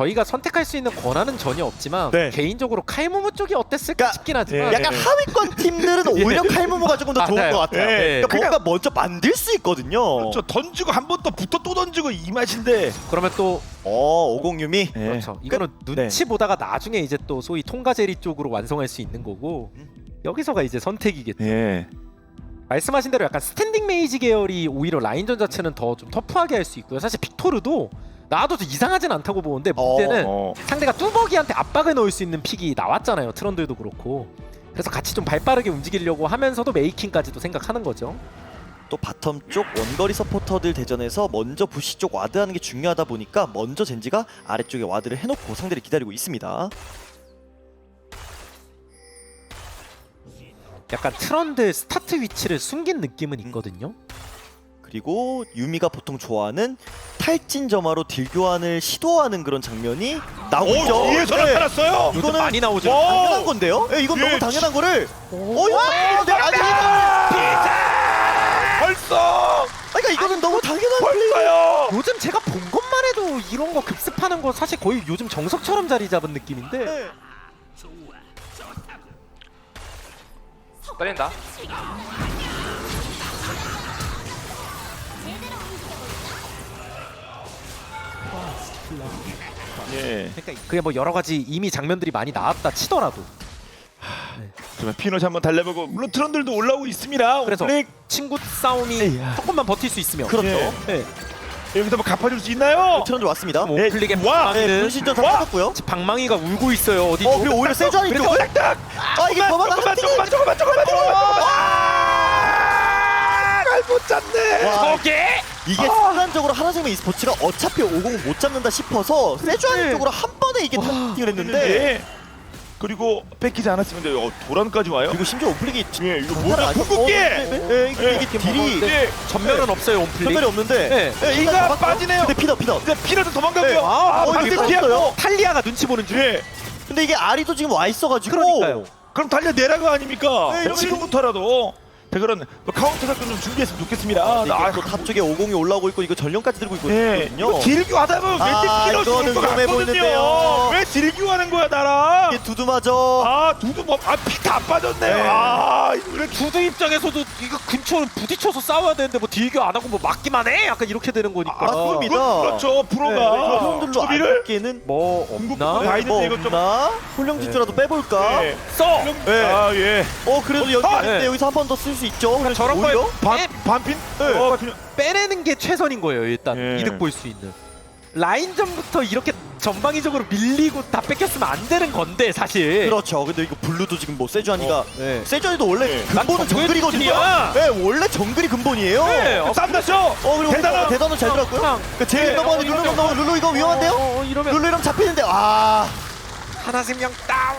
저희가 선택할 수 있는 권한은 전혀 없지만 네. 개인적으로 칼무무 쪽이 어땠을까 그러니까, 싶긴 하지만 예. 약간 하위권 팀들은 오히려 칼무무가 조금 더 좋은 맞아요. 것 같아요. 예. 그러니까 뭔가 먼저 만들 수 있거든요. 그렇죠. 던지고 한 번 더 붙어 또 던지고 이 맛인데. 그러면 또 어, 오공유미. 예. 그렇죠. 이거는 눈치 보다가 나중에 이제 또 소위 통과제리 쪽으로 완성할 수 있는 거고 여기서가 이제 선택이겠죠. 예. 말씀하신 대로 약간 스탠딩 메이지 계열이 오히려 라인전 자체는 더 좀 터프하게 할 수 있고요. 사실 빅토르도 나와도 좀 이상하진 않다고 보는데 문제는 어. 상대가 뚜벅이한테 압박을 넣을 수 있는 픽이 나왔잖아요. 트런들도 그렇고. 그래서 같이 좀 발빠르게 움직이려고 하면서도 메이킹까지도 생각하는 거죠. 또 바텀 쪽 원거리 서포터들 대전에서 먼저 부시 쪽 와드하는 게 중요하다 보니까 먼저 젠지가 아래쪽에 와드를 해놓고 상대를 기다리고 있습니다. 약간 트런들 스타트 위치를 숨긴 느낌은 있거든요. 그리고 유미가 보통 좋아하는 탈진 점화로 딜 교환을 시도하는 그런 장면이. 오, 뒤에서 네. 나타났어요. 요즘 이거는 많이 나오죠. 오! 당연한 건데요? 예, 이건 예, 너무 당연한 거를 어, 이거 네, 아니, 벌써 그러니까 이거는 너무 당연한 플레이. 벌써요. 요즘 제가 본 것만 해도 이런 거 급습하는 거 사실 거의 요즘 정석처럼 자리 잡은 느낌인데 네. 떨린다. 예. 그러니까 그게 뭐 여러 가지 이미 장면들이 많이 나왔다 치더라도 그러면 피넛이 한번 달려보고 물론 트런들도 올라오고 있습니다. 그래서 오플릭. 친구 싸움이 조금만 버틸 수 있으면 그렇죠. 예. 네. 여기서 뭐 갚아줄 수 있나요? 트런드 왔습니다. 뭐 예, 플릭의 와! 네, 방망이는 분신전 다 와! 지금 방망이가 울고 있어요 어디 어, 그리고 오히려 세주안이 그래서 쪽을 딱딱. 아, 이게 버마가 조금만 조금만 조금만 조금만 조금만 조금만. 아! 짰네. 와. 저게 이게 순간적으로 하나생명 e스포츠가 어차피 50을 못 잡는다 싶어서 세주안이 네. 쪽으로 한 번에 이게 타팅을 했는데 예. 그리고 뺏기지 않았으면 돼. 어, 도란까지 와요. 그리고 심지어 오플릭이 예, 이거 뭐야? 궁극기. 어, 네, 네, 네, 이게, 예. 이게 딜이 예. 전멸은 없어요 온플릭 전멸이 없는데 네. 예, 이가. 빠지네요. 근데 피더 피더 근데 피넛은 도망가고요. 네. 아, 어, 방금 이게 피하고. 빠졌어요. 탈리아가 눈치 보는 중 예. 근데 이게 아리도 지금 와 있어가지고 그러니까요. 그럼 달려 내라가 아닙니까? 네, 지금부터라도 자 그런 뭐 카운터 사건 좀 준비했으면 좋겠습니다. 이게 아, 또 탑 쪽에 50이 올라오고 있고 이거 전령까지 들고 있고 예. 있거든요 딜교 하다 보면 아, 왠지 피넛이 이거는 올것 위험해 같거든요. 보이는데요. 왜 딜교 하는 거야 나랑? 이게 두두마저 아 두두 뭐아피 다 빠졌네요. 네. 아 이거 왜 두두 입장에서도 이거 근처 부딪혀서 싸워야 되는데 뭐 딜교 안 하고 뭐 막기만 해 약간 이렇게 되는 거니까 맞습니다. 그, 그렇죠 프로가 형들로 수비를 알기에는 뭐 없나? 다 네, 있는데 뭐 이거 좀 없나? 훈령 진주라도 빼볼까? 예. 써! 네. 아 예. 어 그래도 여기 아, 있는데 네. 여기서 한 번 더 쓸 수 있죠 훈령진주 저런 거에 오히려? 반 빼- 반핀? 네. 어 그냥 빼내는 게 최선인 거예요 일단 예. 이득 볼 수 있는 라인전부터 이렇게 전방위적으로 밀리고 다 뺏겼으면 안 되는 건데 사실 그렇죠 근데 이거 블루도 지금 뭐 세주안이가 네. 세주안이도 원래 네. 근본은 정글 정글이거든요. 네 원래 정글이 근본이에요 네, 어, 쌈났죠? 어 그리고 대단한 대단한 잘 들었고요 그냥 그 제일 네, 넘어가는 어, 룰루 이러면- 넘어가 룰루 이거 위험한데요? 어, 어, 이러면 룰루 이러면 잡히는데 아 하나 생명 다운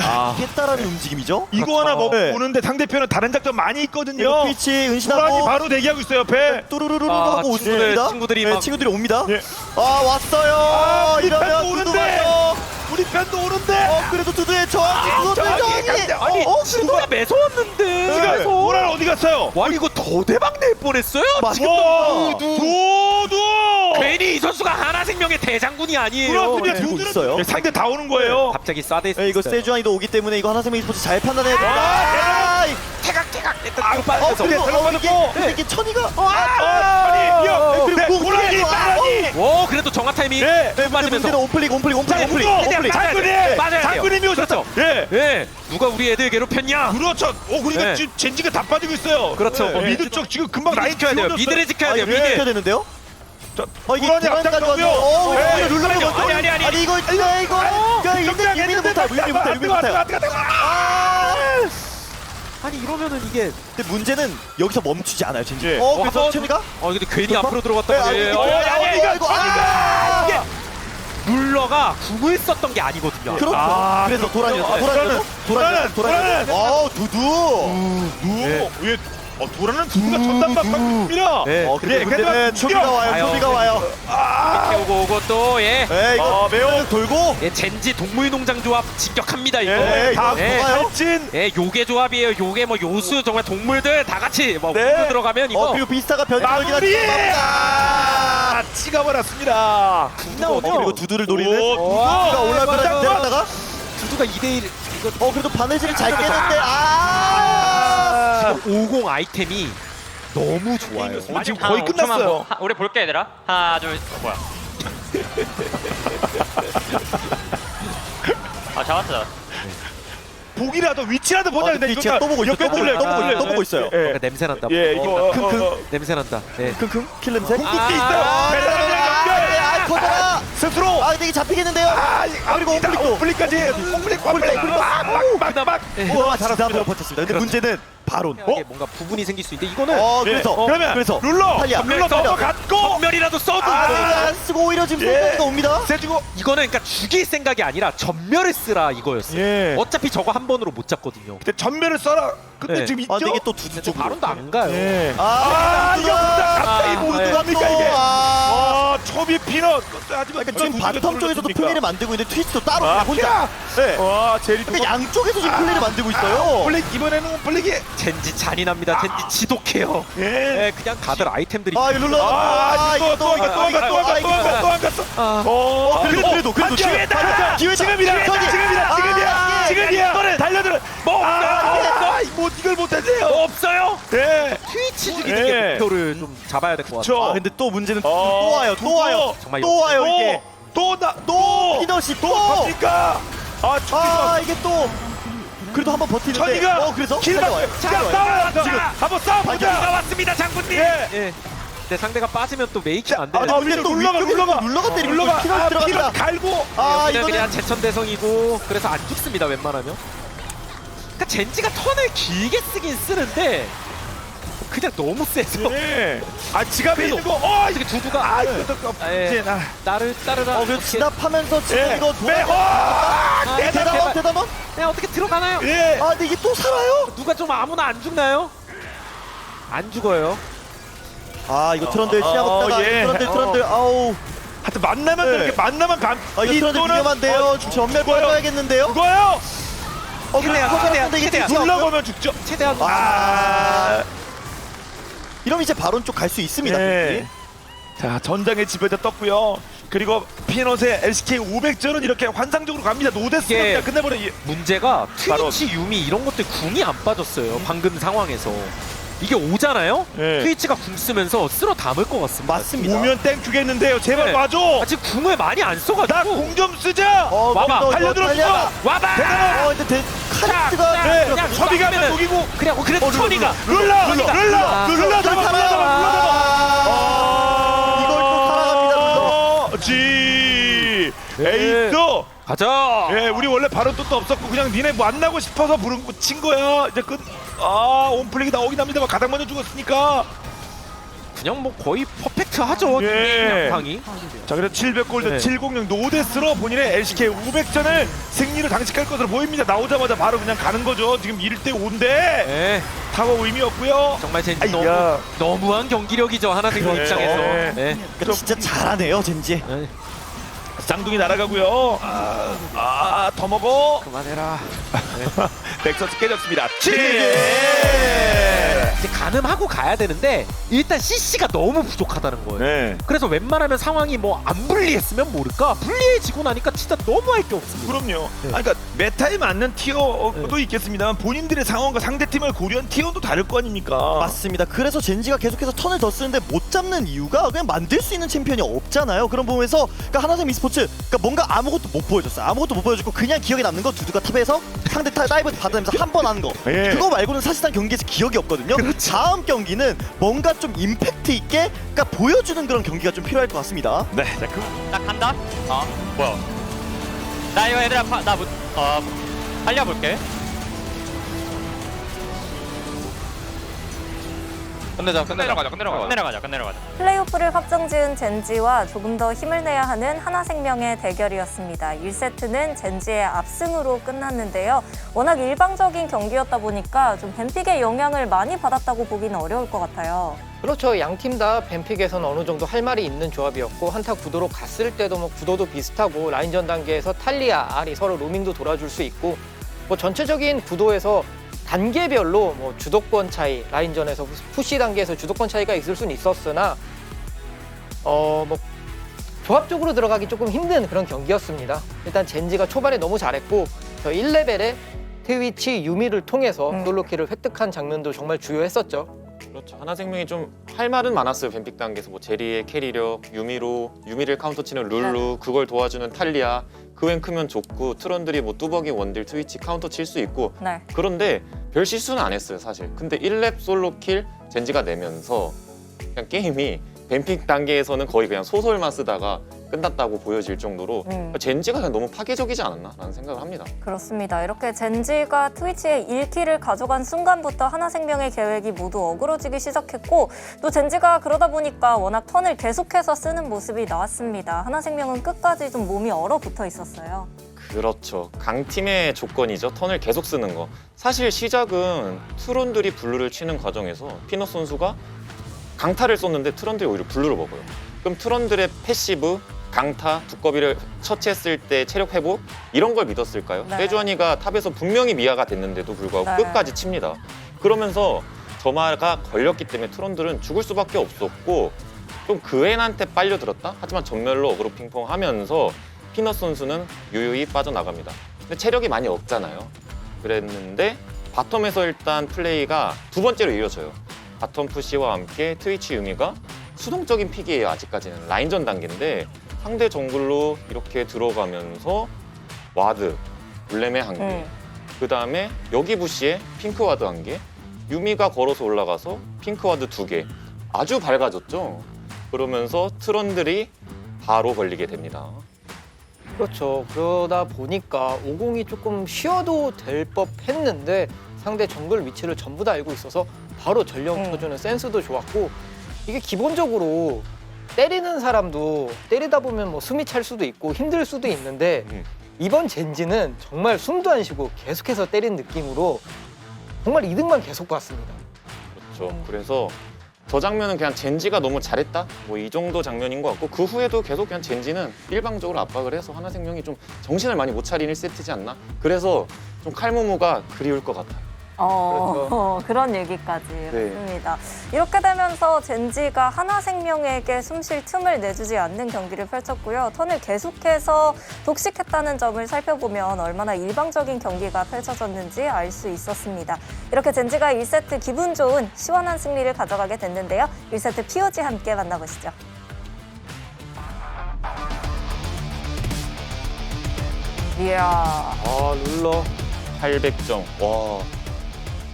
아. 하겠다라는 움직임이죠 이거 하나 먹고 네. 오는데 상대편은 다른 작전 많이 있거든요. 도란이 은신하고 바로 대기하고 있어요 옆에. 뚜루루루루 아, 하고 친구들, 오십니다 친구들이 네, 막- 친구들이 옵니다 예. 아 왔어요 아, 우리 이러면 두두 오는데. 맞죠 우리 편도 오는데. 어 그래도 두두의 저항이 그것도 저항이 강대- 아니 어, 친구가 매서웠는데 지금 도란 어디 갔어요? 와 이거 더 대박 낼 뻔했어요 맛있겠다. 와, 두두. 괜히 이 선수가 하나 생명의 대장군이 아니에요 그렇군요. 네, 들고 있어요. 네, 상대 다 오는 거예요. 갑자기 쏴대 네, 이거 세주안이도 오기 때문에 이거 하나생명 e스포츠 잘 판단해야 와, 아, 태각태각 일단 아, 어 빠져서 들어가는 어, 이게 거. 근데 이게 천이가 아. 그리고 네, 그리고 아, 빨리. 오 그래도 정화 타이밍 네. 네, 근데 빠지면서 오플릭 자, 오플릭 우리 오플릭 장군이, 네, 맞아야 돼요. 장군님이 오셨죠. 예. 예 누가 우리 애들 괴롭혔냐 그렇죠. 어, 그러니까 네. 지금 젠지가 다 빠지고 있어요. 그렇죠. 어, 미드 쪽 지금 금방 라인 지켜야 돼요. 미드를 지켜야 아 돼요 이거 지켜야 미드 되는데요? 자, 어 이게 도란이 도란까지 앞장서고요. 왔어 어 네. 이거 룰러가 아니, 먼저 아니, 아니, 아니. 이거 이거 이거 이거 정리하게 유미는 했는데 못해 유미 못해 유미 못해 아 아니 이러면은 이게 근데 문제는 여기서 멈추지 않아요 진짜 예. 어 그래서 천이가 어 근데 괜히? 앞으로 네, 들어갔다가 아니, 예, 이거, 어, 이거, 아니, 아니, 이거, 이거, 아! 이게 룰러가 궁을 썼던 게 아니거든요 그렇죠 아, 그래서 도란이었어 도란이었어 도란은, 도란이었어 어 두두 누. 예. 어, 도라는 두가 전담박 방입니다. 네. 어 근데 예, 문제는 그래도 초비가. 와요 와요. 초비가 와요 아, 오고 오고 또예 에 이거 아, 매워. 돌고 예, 젠지 동물 농장 조합 진격합니다 이거 예, 예, 다음 예. 가요? 탈진. 예 요게 조합이에요 요게 뭐 요수 정말 동물들 다 같이 뭐 네. 네. 들어가면 이거 어 그리고 비스타가 변이 마무리! 아, 찍어버렸습니다. 어, 그리고 두두를 노리는 오, 두두가 두두. 올라가다 잠깐만. 내려다가 두두가 2대1 이거 어 그래도 바느질을 잘 깨는데 아 50 아이템이 너무 좋아요. 어, 지금 한 거의 5초만 끝났어요. 보- 하- 우리 볼게 얘들아. 하나 둘. 어, 뭐야? 아 잡았어. 보기라도 위치라도 보자. 아, 근데 위치가 또 보고 있어, 또 보고 있어, 또 보고 있어, 또 보고 있어요. 예, 뭔가 냄새 난다. 예, 이거 어, 킁킁. 어, 어. 냄새 난다. 네. 킁킁 킬 냄새 궁극기 아, 있어요. 아, 베테랑이랑 연결. 아 커져라 스스로. 아 근데 이게 잡히겠는데요 아, 그리고 오플릭도 오플릭까지. 오플릭, 오플릭, 막막 막 우와 지나도록 버텼습니다 근데 문제는 바론 어? 뭔가 부분이 생길 수 있는데 이거는 어 그래서 어, 그러면 그래서 룰러 탈리아. 룰러 탈리아. 넘어갔고 면이라도 써도 아, 이거는 안 쓰고 오히려 지금 예. 생각이 옵니다 세주고 이거는 그러니까 죽일 생각이 아니라 전멸을 쓰라 이거였어요. 예. 어차피 저거 한 번으로 못 잡거든요. 근데 전멸을 써라. 근데 네. 지금 있죠? 아 근데 이게 또 두두 저 쪽으로 바론도 안 가요. 예. 아, 아, 이거 두두가. 갑자기 아, 뭐 네. 어떡합니까 이게? 아. 아, 초비 피넛. 하지만 그러니까 지금 바텀 쪽에서도 플레이를 만들고 있는데 트위스도 따로 아, 혼자 네. 와, 제리 두 그러니까 양쪽에서 지금 플레이를 만들고 있어요 플릭 이번에는 플릭이 젠지 잔인합니다. 젠지 지독해요. 예. 네, 그냥 다들 아이템들이 아 이거 룰러 아, 이거 또 이거 또 이거 또 이거 또 이거 또안 갔어. 아, 어, 그래도 그래도 그래도 기회다. 기회다 지금이다. 기회다. 지금이다. 아, 지금이야. 예. 지금이야. 이거는 달려들어. 뭐 아, 아, 뭐 이걸 못 하세요. 없어요. 네. 트위치 죽이는 예. 게 목표를 좀 잡아야 될 것 같아요. 저아 근데 또 문제는 어, 또 와요 또 와요 정말 또 와요 이게 또나또 피넛이 또 뭡니까? 아, 아 이게 또 그래도 한번 버티는데 천이가 어 그래서 길 달려와요 자, 달려와요. 싸워라. 지금 한번 싸워 보자. 왔습니다, 장군님. 예. 예. 근데 상대가 빠지면 또 메이킹 안 아, 되는. 근데 또 위쪽에서 룰러가 룰러가 때리고 룰러가 피넛 아, 들어간다. 갈고 아 그냥 이거는 그냥 제천대성이고 그래서 안 죽습니다 웬만하면. 그러니까 젠지가 턴을 길게 쓰긴 쓰는데 그냥 너무 세서 예. 아 지갑에 있는 거. 어, 이게 두두가 아, 아, 이거 또 예. 이제 나. 나를 따르라. 어 어떻게- 진압하면서 지금 예. 이거 네. 도와 와! 아, 대단한. 대담원 그냥 어떻게 들어가나요? 예. 아 근데 이게 또 살아요 누가 좀 아무나 안 죽나요? 안 죽어요. 아 이거 트런들 시야 어, 먹다가 예. 트런들 어. 트런들 아우 하여튼 만나면 네. 이렇게 만나면 감. 아 이거 트런들 위험한데요 어, 전멸 죽어요. 밟아야겠는데요 죽어요. 어 그거 최대한, 잡았는데 이게? 올라가면 죽죠. 최대한 아. 이러면 이제 바론 쪽 갈 수 있습니다 예. 자 전장의 지배자 떴고요. 그리고 피넛의 LCK 500전은 이렇게 환상적으로 갑니다. 노데스가 이게- 그냥 끝내버려. 이- 문제가 트위치 유미 이런 것들 궁이 안 빠졌어요. 방금 상황에서 이게 오잖아요. 예. 트위치가 궁 쓰면서 쓸어 담을 것 같습니다. 맞습니다 오면 땡 주겠는데요. 제발 네. 와줘. 아, 지금 궁을 많이 안 나 써가지고 공좀 쓰자. 어, 와봐. 달려들어 달려라. 와봐. 대단한. 어 근데 카리스가 자, 네. 그냥 서비가 막으면은- 녹이고. 그래, 어, 그래도 어, 룰러, 천이가 룰라 룰라 룰라. 룰라 아. 룰라 잡아 룰라 잡아 룰라 잡아. 아, 이걸 또 살아갑니다 룰러 어, 지 네. 에이스. 가자. 예, 우리 원래 바로 뜻도 없었고 그냥 니네 만나고 싶어서 부른 거 친 거야. 이제 끝. 아, 온플릭이 나오긴 합니다만 가장 먼저 죽었으니까. 그냥 뭐 거의 퍼펙트하죠. 예. 양상이. 자, 그래서 700골드 네. 706 노데스로 본인의 LCK 500전을 승리로 장식할 것으로 보입니다. 나오자마자 바로 그냥 가는 거죠. 지금 1대 5인데 예. 타워 의미 없고요. 정말 젠지 아이야. 너무 너무한 경기력이죠 하나생명 그렇죠. 입장에서. 네. 예. 그러니까 진짜 잘하네요 젠지 예. 쌍둥이 날아가고요. 아, 아, 더 먹어. 그만해라. 넥서스 깨졌습니다. 네. 이제 가늠하고 가야 되는데 일단 CC가 너무 부족하다는 거예요. 네. 그래서 웬만하면 상황이 뭐 안 불리했으면 모를까 불리해지고 나니까 진짜 너무 할 게 없습니다. 그럼요. 네. 아, 그러니까 메타에 맞는 티어도 있겠습니다만 본인들의 상황과 상대 팀을 고려한 티어도 다를 거 아닙니까? 맞습니다. 그래서 젠지가 계속해서 턴을 더 쓰는데 못 잡는 이유가 그냥 만들 수 있는 챔피언이 없잖아요. 그런 부분에서 그러니까 하나생 e스포츠 그러니까 뭔가 아무것도 못 보여줬어요. 아무것도 못 보여줬고 그냥 기억에 남는 거 두두가 탑에서 상대 타 다이브 받아내면서 한 번 하는 거. 예. 그거 말고는 사실상 경기에서 기억이 없거든요. 다음 경기는 뭔가 좀 임팩트 있게 그러니까 보여주는 그런 경기가 좀 필요할 것 같습니다. 네. 자, 그 나 간다. 어 뭐야? 나 이거 얘들아 파, 나 못, 어 살려볼게. 끝내자 끝내자 가자 끝내러 가자 끝내러 가자. 끝내러 가자. 플레이오프를 확정지은 젠지와 조금 더 힘을 내야 하는 하나생명의 대결이었습니다. 1세트는 젠지의 압승으로 끝났는데요. 워낙 일방적인 경기였다 보니까 좀 뱀픽의 영향을 많이 받았다고 보기는 어려울 것 같아요. 그렇죠. 양 팀 다 뱀픽에서는 어느 정도 할 말이 있는 조합이었고 한타 구도로 갔을 때도 뭐 구도도 비슷하고 라인전 단계에서 탈리아, 아리 서로 로밍도 돌아줄 수 있고 뭐 전체적인 구도에서 단계별로 뭐 주도권 차이, 라인전에서 푸시 단계에서 주도권 차이가 있을 수는 있었으나 어, 뭐 조합적으로 들어가기 조금 힘든 그런 경기였습니다. 일단 젠지가 초반에 너무 잘했고 저 1레벨에 트위치 유미를 통해서 음. 솔로킬을 획득한 장면도 정말 주요했었죠. 그렇죠. 하나생명이 좀 할 말은 많았어요. 뱀픽 단계에서 뭐 제리의 캐리력, 유미로 유미를 카운터 치는 룰루, 그걸 도와주는 탈리아, 그웬 크면 좋고 트런들이 뭐 뚜벅이 원딜 트위치 카운터 칠 수 있고 네. 그런데 별 실수는 안 했어요, 사실. 근데 1렙 솔로 킬 젠지가 내면서 그냥 게임이 뱀픽 단계에서는 거의 그냥 소설만 쓰다가 끝났다고 보여질 정도로 음. 젠지가 그냥 너무 파괴적이지 않았나라는 생각을 합니다. 그렇습니다. 이렇게 젠지가 트위치의 1킬을 가져간 순간부터 하나생명의 계획이 모두 어그러지기 시작했고 또 젠지가 그러다 보니까 워낙 턴을 계속해서 쓰는 모습이 나왔습니다. 하나생명은 끝까지 좀 몸이 얼어붙어 있었어요. 그렇죠. 강팀의 조건이죠. 턴을 계속 쓰는 거. 사실 시작은 트론들이 블루를 치는 과정에서 피넛 선수가 강타를 썼는데 트런들이 오히려 블루를 먹어요. 그럼 트런들의 패시브, 강타, 두꺼비를 처치했을 때 체력 회복 이런 걸 믿었을까요? 네. 세주안이가 탑에서 분명히 미아가 됐는데도 불구하고 네. 끝까지 칩니다. 그러면서 점화가 걸렸기 때문에 트런들은 죽을 수밖에 없었고 좀 그웬한테 빨려들었다. 하지만 전멸로 어그로 핑퐁하면서 피넛 선수는 유유히 빠져나갑니다. 근데 체력이 많이 없잖아요. 그랬는데 바텀에서 일단 플레이가 두 번째로 이어져요. 바텀 푸시와 함께 트위치 유미가 수동적인 픽이에요. 아직까지는 라인전 단계인데 상대 정글로 이렇게 들어가면서 와드, 블렘의 한 개, 음. 그 다음에 여기 부시에 핑크 와드 한 개, 유미가 걸어서 올라가서 핑크 와드 두 개, 아주 밝아졌죠. 그러면서 트런들이 바로 걸리게 됩니다. 그렇죠. 그러다 보니까 50이 조금 쉬어도 될 법했는데 상대 정글 위치를 전부 다 알고 있어서 바로 전령 음. 쳐주는 센스도 좋았고 이게 기본적으로 때리는 사람도 때리다 보면 뭐 숨이 찰 수도 있고 힘들 수도 있는데 음. 이번 젠지는 정말 숨도 안 쉬고 계속해서 때린 느낌으로 정말 이득만 계속 봤습니다. 그렇죠. 그래서 저 장면은 그냥 젠지가 너무 잘했다 뭐 이 정도 장면인 것 같고 그 후에도 계속 그냥 젠지는 일방적으로 압박을 해서 하나생명이 좀 정신을 많이 못 차린 1세트지 않나 그래서 좀 칼무무가 그리울 것 같아요 어, 그런 얘기까지 했습니다. 이렇게 되면서 젠지가 하나생명에게 숨 쉴 틈을 내주지 않는 경기를 펼쳤고요. 턴을 계속해서 독식했다는 점을 살펴보면 얼마나 일방적인 경기가 펼쳐졌는지 알 수 있었습니다. 이렇게 젠지가 1세트 기분 좋은 시원한 승리를 가져가게 됐는데요. 1세트 POG 함께 만나보시죠. 이야. 아 룰러 800점 와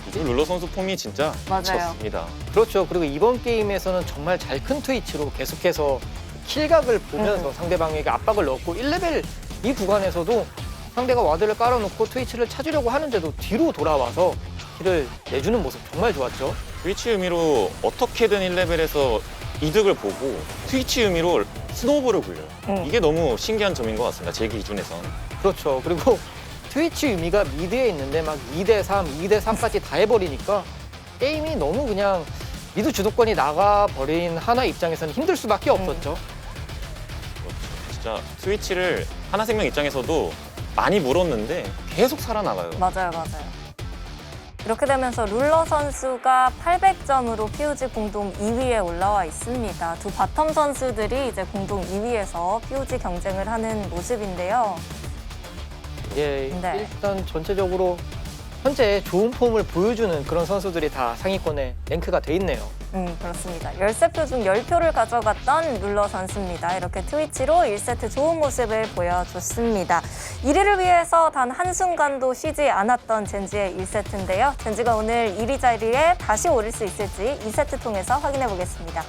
요즘 룰러 선수 폼이 진짜 맞아요. 미쳤습니다 그렇죠. 그리고 이번 게임에서는 정말 잘 큰 트위치로 계속해서 킬각을 보면서 음. 상대방에게 압박을 넣었고 1레벨 이 구간에서도 상대가 와드를 깔아놓고 트위치를 찾으려고 하는데도 뒤로 돌아와서 킬을 내주는 모습 정말 좋았죠. 트위치 의미로 어떻게든 1레벨에서 이득을 보고 트위치 의미로 스노우볼을 굴려요 음. 이게 너무 신기한 점인 것 같습니다 제 기준에선 그렇죠. 그리고 트위치 유미가 미드에 있는데 막 2대 3, 2대 3까지 다 해버리니까 게임이 너무 그냥 미드 주도권이 나가버린 하나 입장에서는 힘들 수밖에 없었죠. 진짜 트위치를 하나생명 입장에서도 많이 물었는데 계속 살아나가요. 맞아요, 맞아요. 이렇게 되면서 룰러 선수가 800점으로 POG 공동 2위에 올라와 있습니다. 두 바텀 선수들이 이제 공동 2위에서 POG 경쟁을 하는 모습인데요. 예, 네. 일단 전체적으로 현재 좋은 폼을 보여주는 그런 선수들이 다 상위권에 랭크가 돼 있네요. 음, 그렇습니다. 13표 중 10표를 가져갔던 룰러 선수입니다. 이렇게 트위치로 1세트 좋은 모습을 보여줬습니다. 1위를 위해서 단 한순간도 쉬지 않았던 젠지의 1세트인데요. 젠지가 오늘 1위 자리에 다시 오를 수 있을지 2세트 통해서 확인해 보겠습니다.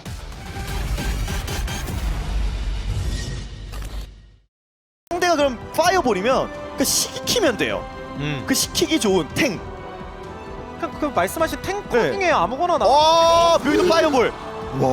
상대가 그럼 파이어볼이면 그 시키면 돼요. 음. 그 시키기 좋은 탱. 그, 그 말씀하신 탱커 네. 아무거나 나. 와, 묘이도 파이어볼. 와.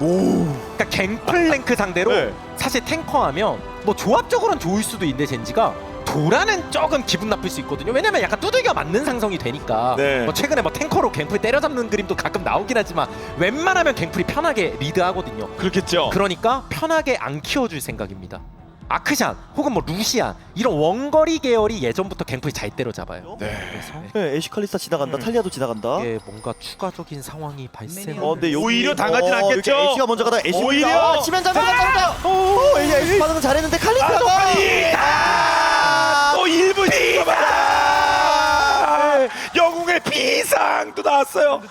오. 그러니까 갱플랭크 상대로 네. 사실 탱커하면 뭐 조합적으로는 좋을 수도 있는데 젠지가 도라는 조금 기분 나쁠 수 있거든요. 왜냐면 약간 두들겨 맞는 상성이 되니까. 네. 뭐 최근에 뭐 탱커로 갱플 때려잡는 그림도 가끔 나오긴 하지만 웬만하면 갱플이 편하게 리드하거든요. 그렇겠죠. 그러니까 편하게 안 키워줄 생각입니다. 아크샨 혹은 뭐 루시안 이런 원거리 계열이 예전부터 갱플이 잘 때려잡아요. 네. 네, 에시칼리스타 지나간다. 탈리아도 지나간다. 이게 뭔가 추가적인 상황이 발생. 어, 근데 여기 오히려 당하진 어, 않겠죠? 여기 애쉬가 먼저 가다 애쉬 오히려! 아, 치면 잡히다 잡히다. 오, 애쉬 애쉬 반응 잘했는데 아, 칼리스타가 또 빨리! 아! 또 1분 뒤만! 영웅의 비상도 나왔어요.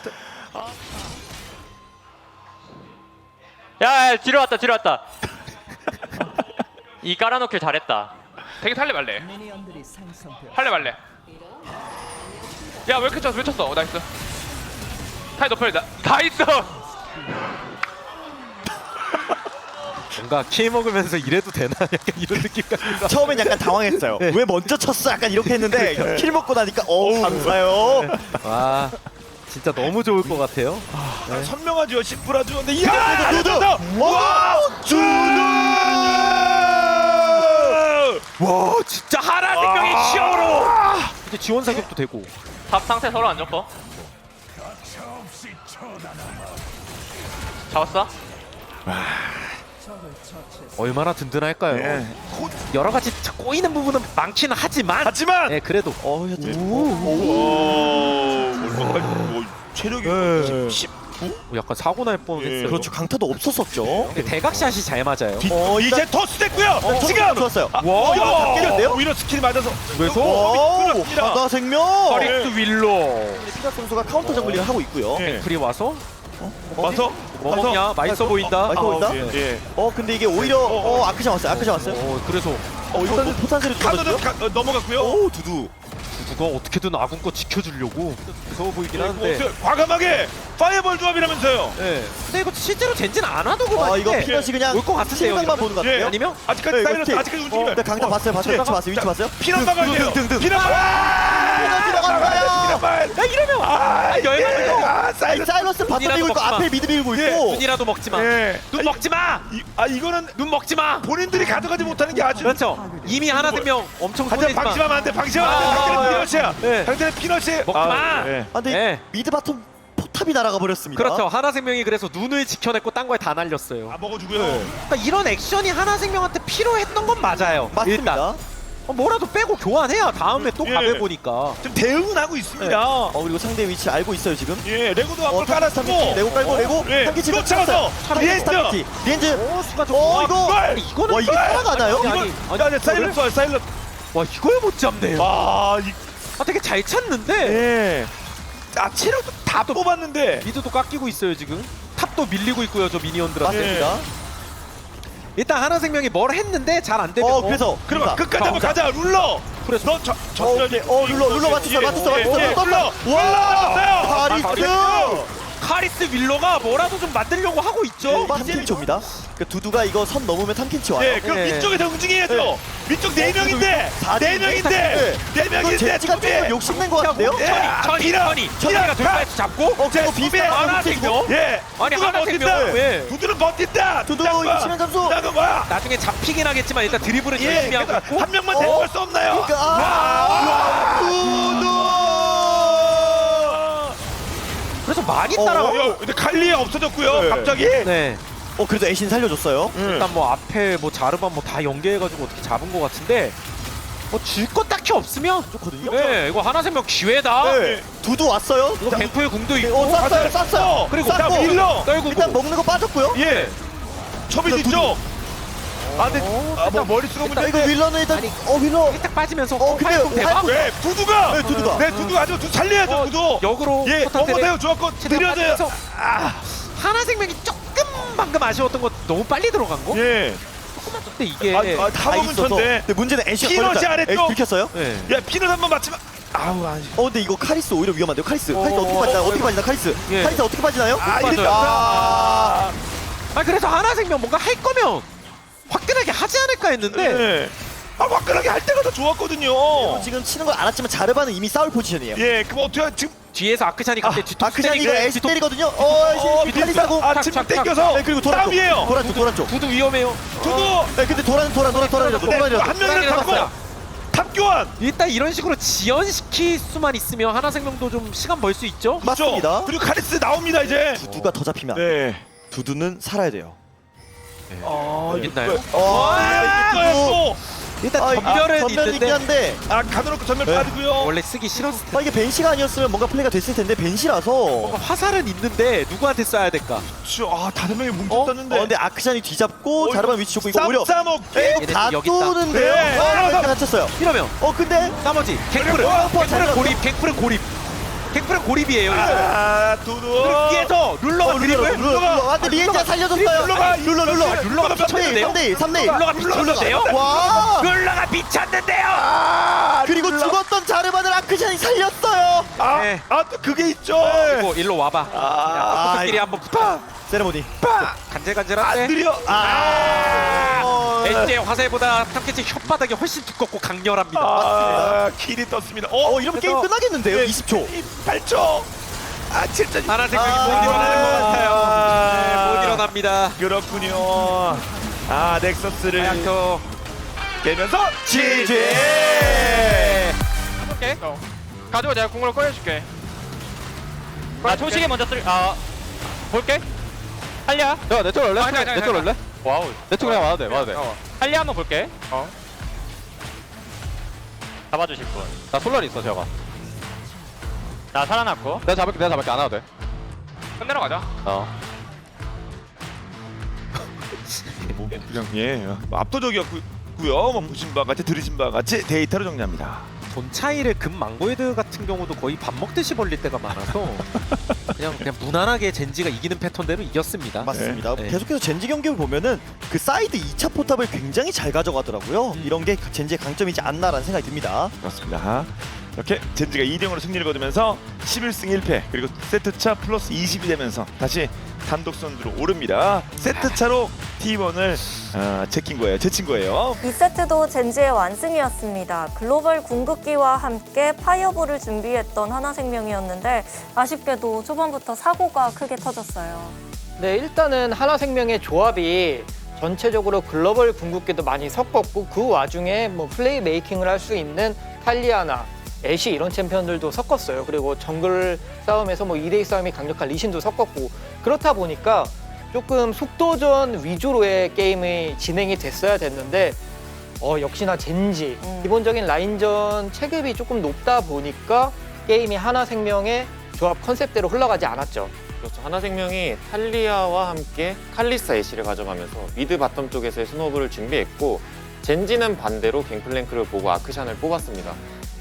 야, 야 뒤로 왔다 뒤로 왔다 이 깔아놓길 잘했다. 되게 탈래 말래 할래 말래 야 왜 이렇게 쳤어? 왜 쳤어? 어, 나이스. 타이 높여 나 나이스! 뭔가 키 먹으면서 이래도 되나? 약간 이런 느낌까지. 처음엔 약간 당황했어요. 왜 먼저 쳤어? 약간 이렇게 했는데 킬 먹고 나니까 어우 감사해요. 와 진짜 너무 좋을 것 같아요. 아, 선명하죠, 심플하죠. 근데. 이야, 두두! 와, 주두! 와 진짜 하나 생명의 치어로 근데 지원 사격도 되고. 탑 상태 서로 안 좋고 잡았어? 아, 얼마나 든든할까요? 예. 여러 가지 자- 꼬이는 부분은 많기는 하지만. 하지만! 예 그래도. 어, 여튼- 오, 오. 오, 얼마나- 오, 체력이 예. 10, 어, 약간 사고 날 뻔했어요. 예. 그렇죠. 강타도 없었었죠. 대각샷이 잘 맞아요. 어, 어 이제 토스 됐고요. 어, 지금 어, 좋았어요. 아, 와, 이거 다 깨졌네요? 오히려 스킬이 맞아서 그래서 바다 생명. 파릭스 윌로 피각 선수가 카운터 정글링을 하고 있고요. 네. 프리 와서 와서 뭐 먹냐? 맛있어 보인다. 맛있어 아, 보인다. 아, 예. 어 근데 이게 오히려 어 아크샷 왔어요. 아크샷 왔어요. 어, 그래서 어 이거는 포탄세를 뭐 카드는 넘어갔고요. 오 두두. 누가 어떻게든 아군 거 지켜주려고 무서워 보이긴 예, 하는데. 뭐, 과감하게 파이어볼 조합이라면서요. 예. 근데 이거 실제로 젠지는 안 와두고 아, 이거 봤는데 피넛이 그냥 올것 같은데요. 이러면? 보는 것 같아요. 예. 아니면 아직까지 네, 사이러스 아직까지 어, 움직이면 네, 강타 봤어요. 봤어요. 예. 위치 봤어요. 위치 봤어요. 피넛 막아야 돼요. 등, 등, 등. 피넛 막아! 막아! 야 이러면 아, 열받는 거. 아, 사이러스. 사이러스 바텀 밀고 있고 먹지 마. 앞에 미드 밀고 예, 있고. 눈이라도 먹지 마. 예. 눈 먹지 마. 이, 아 이거는 눈 먹지 마. 본인들이 가져가지 못하는 게 아주 그렇죠. 이미 하나 생명 엄청 하지만 손해지만 방심하면 안 돼. 방심하면 안 돼. 아, 상대는 아, 피넛이야. 네. 상대는 피넛이. 먹지 마. 예. 아, 근데 예. 미드 바텀 포탑이 날아가 버렸습니다. 그렇죠. 하나 생명이 그래서 눈을 지켜냈고 딴 거에 다 날렸어요. 아 먹어주고요. 그러니까 이런 액션이 하나 생명한테 필요했던 건 맞아요. 맞습니다. 일단 어, 뭐라도 빼고 교환해야 다음에 또 예. 가게 보니까. 지금 대응은 하고 있습니다. 어, 그리고 상대 위치 알고 있어요, 지금. 예, 레고도 어, 앞으로 깔았고. 레고 깔고 레고 예. 한기 또 잡았어. 리엔즈. 리엔즈. 리엔즈. 오 수가 좀. 어, 와, 이거 걸! 이거는 와, 이게 살아가나요? 아니, 이걸 아니, 아니, 야, 야, 사일런스 와, 사일런스. 와 이걸 못 잡네요. 아, 이, 아 되게 잘 찾는데 예. 아, 체력도 다 뽑았는데. 미드도 깎이고 있어요 지금. 탑도 밀리고 있고요 저 미니언들한테. 맞습니다. 일단 하나 생명이 뭘 했는데 잘 안 되면. 어, 그래서 그럼 그러니까. 끝까지 한번 가자. 룰러. 그래서 너 저, 어, 저, 오케이. 어, 룰러, 룰러 맞췄어, 맞췄어, 맞췄어. 예, 룰러. 와. 카리스. 카리스 윌로가 뭐라도 좀 만들려고 하고 있죠. 탐켄치입니다. 그 두두가 이거 선 넘으면 탐켄치 와요. 예, 그럼 예. 위쪽에서 움직여야죠. 위쪽 네 명인데, 사네 명인데? 명인데, 네 이거 명인데, 투비. 조금 욕심낸 것 같은데요? 예, 천이. 천이 천이가 돌파해서 잡고. 어, 그거 투비. 비슷한 하나 생명. 예, 아니 하나. 생명. 예. 두두는 버틴다. 두두 점수. 잠깐 뭐야? 나중에 잡히긴 하겠지만 일단 드리블을 예, 열심히 하고 그러니까 있고. 한 명만 어? 데려갈 수 없나요? 그러니까 아, 두두. 그래서 많이 어, 따라가. 어, 근데 칼리 없어졌고요. 네. 갑자기. 네. 어, 그래도 애신 살려줬어요. 일단 뭐 앞에 뭐 자르반 뭐 다 연계해가지고 어떻게 잡은 것 같은데 뭐줄거 딱히 없으면 좋거든요. 네 이거 하나 생명 기회다. 네. 두두 왔어요. 이거 갱플 궁도 어, 있고 쐈어요, 쐈어요. 그리고 자, 쐈고. 밀러. 떨구고 일단 먹는 거 빠졌고요. 예. 초비 두두. 뒤쪽. 아, 근데 어, 아, 뭐 쓰고 자, 문제. 이거 윌러는 일단 아니, 어 윌러 딱 빠지면서 어, 근데 활동 대박. 왜 두두가? 네, 두두가. 네, 두두가 아주 두 살려야죠, 어, 두두. 역으로 예, 포탄 때려. 넘어세요. 좋았고 느려져요. 빠지면서 아, 하나 생명이 조금 방금 아쉬웠던 거 너무 빨리 들어간 거? 예. 근데 이게 아, 아, 다 먹은 있어서. 천데. 근데 문제는 애쉬 피넛이? 애쉬 들켰어요? 네. 야, 피넛 한번 맞히면 아우, 아니. 어 근데 이거 카리스 오히려 위험한데요 카리스 어, 카리스 어떻게 어, 빠지나 요? 어, 어떻게 어, 빠지나 카리스 예. 카리스 어떻게 빠지나요? 아, 맞아요. 이랬다. 아, 아 그래서 하나 생명 뭔가 할 거면 화끈하게 하지 않을까 했는데 예. 아, 화끈하게 할 때가 더 좋았거든요. 지금 치는 걸 알았지만 자르바는 이미 싸울 포지션이에요 예, 그럼 어떻게 지금 뒤에서 아크샨이 갑자기 뒤통 이거 때리고 애쉬 때리거든요 어 애쉬 칼리스하고 아, 탁, 지금. 땡겨서 네, 그리고 도란 쪽. 도란 쪽 도란 쪽 구두 위험해요 두두. 네, 근데 도란 도란 도란 도란 도란 네, 도란 한 명이라도 도란이라도 잡고 탑 교환. 일단 이런 식으로 지연시킬 수만 있으면 하나 생명도 좀 시간 벌 수 있죠? 맞습니다 그리고 카리스 나옵니다 이제. 두두가 더 잡히면 네. 두두는 살아야 돼요 아, 있나요? 어, 이거였어. 일단 아, 전멸은 있는데 한데 아, 가둬놓고 전멸 네. 빠지고요. 원래 쓰기 싫었을 텐데 아, 이게 벤시가 아니었으면 뭔가 플레이가 됐을 텐데 벤시라서 뭔가 화살은 있는데 누구한테 쏴야 될까? 저, 아, 다섯 명이 어? 뭉쳤었는데. 어, 근데 아크샨이 뒤잡고 어, 자르반 위치 좋고 이거 오히려 쌈싸먹기. 예, 얘네 다 여기 있다. 쏘는데요. 네. 어, 벤시가 다쳤어요. 이러면 어, 근데 나머지 갱플은 어, 어, 갱플은 고립 갱플은 고립 갱플은 고립이에요 이거. 아, 두두. 위에서 룰러가 어, 룰러, 드립을 룰러, 룰러. 아, 근데 리엔자 살려줬어요. 룰러가 룰러, 룰러. 아, 룰러가 3대1, 미쳤는데요? 3대1, 3대1. 룰러가 미쳤는데요? 와! 룰러가 미쳤는데요. 그리고 죽었던 자르반을 아크샨이 살렸어요. 아, 네. 아, 또 그게 있죠. 그리고 일로 와봐. 아, 포토끼리 한번 붙어. 세레모니. 빠! 간질간질한데. 안 들여. 아, 엔지의 화살보다 탐캐치 혓바닥이 훨씬 두껍고 강렬합니다. 아, 길이 떴습니다. 어, 어, 이러면 게임 그래서- 끝나겠는데요? 네. 20초. 8초. 아, 7초. 하나 생각이 아, 못 일어나는 것 같아요. 네, 못 일어납니다. 그렇군요. 아, 넥서스를 하얗to 깨면서 지지. 오케이. 가지고 내가 궁으로 꺼내줄게. 나 초식에 먼저 쓸. 아 볼게. 탈리아. 야, 내쪽 올래? 아니, 아니, 아니, 내쪽 아니. 올래? 와우. 내쪽 그냥 와도 돼, 와도 돼. 어. 탈리아 한번 볼게. 어. 잡아주실 분. 나 솔라리 있어, 제가. 나 살아났고. 내가 잡을게, 내가 잡을게. 안 와도 돼. 끝내러 가자. 어. 뭐 그냥 예뭐 압도적이었고요. 뭐 보신 바 같이 들으신 바 같이 데이터로 정리합니다. 돈 차이를 금 망고헤드 같은 경우도 거의 밥 먹듯이 벌릴 때가 많아서 그냥 그냥 무난하게 젠지가 이기는 패턴대로 이겼습니다. 맞습니다. 네. 계속해서 젠지 경기를 보면은 그 사이드 2차 포탑을 굉장히 잘 가져가더라고요. 이런 게 젠지의 강점이지 않나라는 생각이 듭니다. 그렇습니다. 이렇게 젠지가 2대 0으로 승리를 거두면서 11승 1패 그리고 세트차 플러스 20이 되면서 다시 단독 선두로 오릅니다. 세트차로 T1을 아, 제낀 거예요. 제친 거예요. 이 세트도 젠지의 완승이었습니다. 글로벌 궁극기와 함께 파이어볼을 준비했던 하나생명이었는데 아쉽게도 초반부터 사고가 크게 터졌어요. 네, 일단은 하나생명의 조합이 전체적으로 글로벌 궁극기도 많이 섞었고 그 와중에 뭐 플레이 메이킹을 할 수 있는 탈리아나 애쉬 이런 챔피언들도 섞었어요. 그리고 정글 싸움에서 뭐 2대2 싸움이 강력한 리신도 섞었고 그렇다 보니까 조금 속도전 위주로의 게임이 진행이 됐어야 됐는데 어, 역시나 젠지 음. 기본적인 라인전 체급이 조금 높다 보니까 게임이 하나 생명의 조합 컨셉대로 흘러가지 않았죠. 그렇죠. 하나생명이 탈리아와 함께 칼리스타 애쉬를 가져가면서 미드 바텀 쪽에서의 스노우볼을 준비했고 젠지는 반대로 갱플랭크를 보고 아크샨을 뽑았습니다.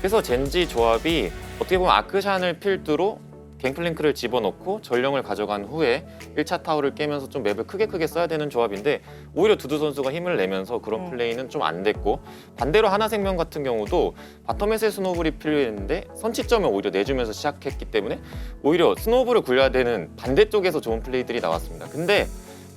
그래서 젠지 조합이 어떻게 보면 아크샨을 필두로 갱플랭크를 집어넣고 전령을 가져간 후에 1차 타워를 깨면서 좀 맵을 크게 크게 써야 되는 조합인데 오히려 두두 선수가 힘을 내면서 그런 음. 플레이는 좀 안 됐고 반대로 하나생명 같은 경우도 바텀에서의 스노우볼이 필요했는데 선취점을 오히려 내주면서 시작했기 때문에 오히려 스노우볼을 굴려야 되는 반대쪽에서 좋은 플레이들이 나왔습니다. 근데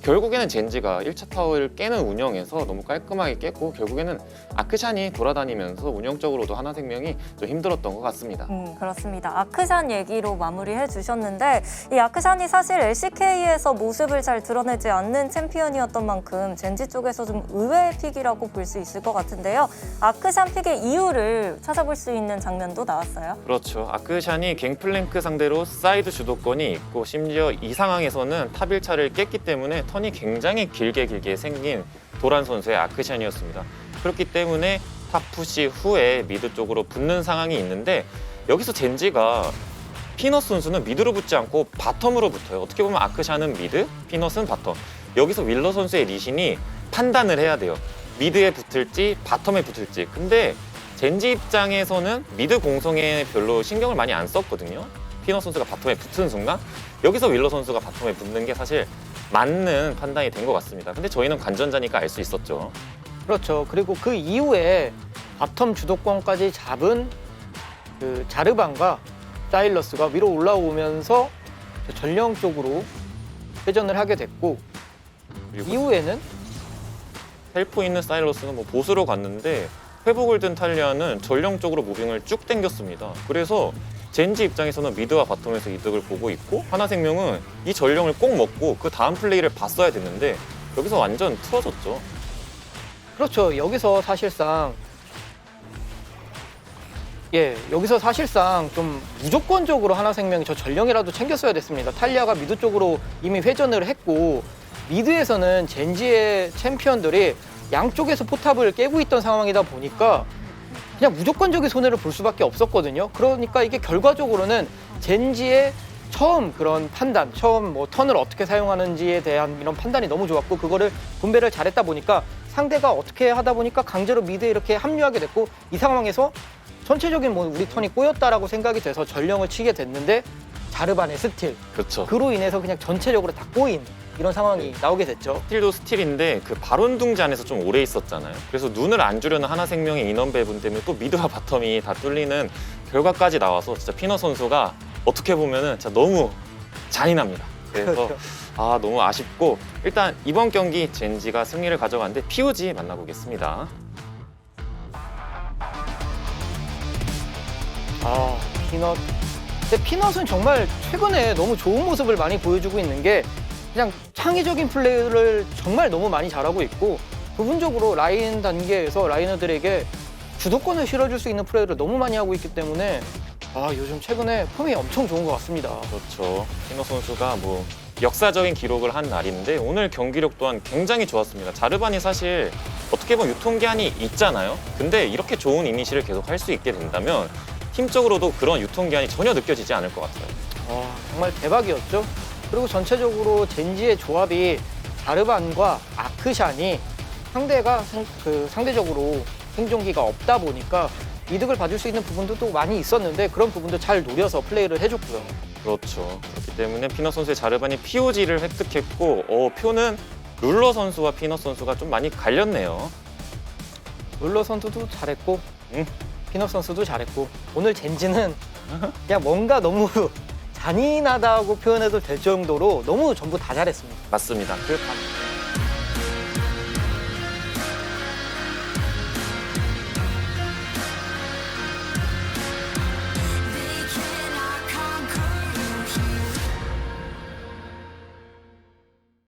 결국에는 젠지가 1차 타워를 깨는 운영에서 너무 깔끔하게 깼고 결국에는 아크샨이 돌아다니면서 운영적으로도 하나생명이 좀 힘들었던 것 같습니다. 음, 그렇습니다. 아크샨 얘기로 마무리해 주셨는데 이 아크샨이 사실 LCK에서 모습을 잘 드러내지 않는 챔피언이었던 만큼 젠지 쪽에서 좀 의외의 픽이라고 볼 수 있을 것 같은데요. 아크샨 픽의 이유를 찾아볼 수 있는 장면도 나왔어요. 그렇죠. 아크샨이 갱플랭크 상대로 사이드 주도권이 있고 심지어 이 상황에서는 탑 1차를 깼기 때문에 턴이 굉장히 길게 길게 생긴 도란 선수의 아크샨이었습니다. 그렇기 때문에 탑 푸시 후에 미드 쪽으로 붙는 상황이 있는데 여기서 젠지가 피넛 선수는 미드로 붙지 않고 바텀으로 붙어요. 어떻게 보면 아크샤는 미드, 피넛은 바텀. 여기서 윌러 선수의 리신이 판단을 해야 돼요. 미드에 붙을지 바텀에 붙을지. 근데 젠지 입장에서는 미드 공성에 별로 신경을 많이 안 썼거든요. 피넛 선수가 바텀에 붙은 순간 여기서 윌러 선수가 바텀에 붙는 게 사실 맞는 판단이 된 것 같습니다. 근데 저희는 관전자니까 알 수 있었죠. 그렇죠. 그리고 그 이후에 바텀 주도권까지 잡은 그 자르반과 사일러스가 위로 올라오면서 전령 쪽으로 회전을 하게 됐고 그리고 이후에는 헬프 있는 사일러스는 뭐 보스로 갔는데 회복을 든 탈리아는 전령 쪽으로 무빙을 쭉 당겼습니다. 그래서 젠지 입장에서는 미드와 바텀에서 이득을 보고 있고 하나생명은 이 전령을 꼭 먹고 그 다음 플레이를 봤어야 됐는데 여기서 완전 틀어졌죠. 그렇죠. 여기서 사실상 예, 여기서 사실상 좀 무조건적으로 하나생명이 저 전령이라도 챙겼어야 됐습니다. 탈리아가 미드 쪽으로 이미 회전을 했고 미드에서는 젠지의 챔피언들이 양쪽에서 포탑을 깨고 있던 상황이다 보니까 그냥 무조건적인 손해를 볼 수밖에 없었거든요. 그러니까 이게 결과적으로는 젠지의 처음 그런 판단, 처음 뭐 턴을 어떻게 사용하는지에 대한 이런 판단이 너무 좋았고 그거를 분배를 잘했다 보니까 상대가 어떻게 하다 보니까 강제로 미드에 이렇게 합류하게 됐고 이 상황에서 전체적인 뭐 우리 턴이 꼬였다라고 생각이 돼서 전령을 치게 됐는데 자르반의 스틸 그렇죠. 그로 인해서 그냥 전체적으로 다 꼬인 이런 상황이 나오게 됐죠. 스틸도 스틸인데 그 바론 둥지 안에서 좀 오래 있었잖아요. 그래서 눈을 안 주려는 하나생명의 인원 배분 때문에 또 미드와 바텀이 다 뚫리는 결과까지 나와서 진짜 피너 선수가 어떻게 보면은 진짜 너무 잔인합니다. 그래서 아 너무 아쉽고 일단 이번 경기 젠지가 승리를 가져갔는데 POG 만나보겠습니다. 아 피넛. 근데 피넛은 정말 최근에 너무 좋은 모습을 많이 보여주고 있는 게 그냥 창의적인 플레이를 정말 너무 많이 잘하고 있고 부분적으로 라인 단계에서 라이너들에게 주도권을 실어줄 수 있는 플레이를 너무 많이 하고 있기 때문에 아 요즘 최근에 폼이 엄청 좋은 것 같습니다. 그렇죠. 피너 선수가 뭐 역사적인 기록을 한 날인데 오늘 경기력 또한 굉장히 좋았습니다. 자르반이 사실 어떻게 보면 유통기한이 있잖아요. 근데 이렇게 좋은 이니시를 계속 할 수 있게 된다면 팀적으로도 그런 유통기한이 전혀 느껴지지 않을 것 같아요. 와, 정말 대박이었죠. 그리고 전체적으로 젠지의 조합이 자르반과 아크샨이 상대가 생- 그 상대적으로 생존기가 없다 보니까 이득을 봐줄 수 있는 부분도 많이 있었는데 그런 부분도 잘 노려서 플레이를 해줬고요. 그렇죠. 그렇기 때문에 피너 선수의 자르반이 POG를 획득했고 어, 표는 룰러 선수와 피너 선수가 좀 많이 갈렸네요. 롤러 선수도 잘했고 응. 피넛 선수도 잘했고 오늘 젠지는 그냥 뭔가 너무 잔인하다고 표현해도 될 정도로 너무 전부 다 잘했습니다. 맞습니다. 그 다-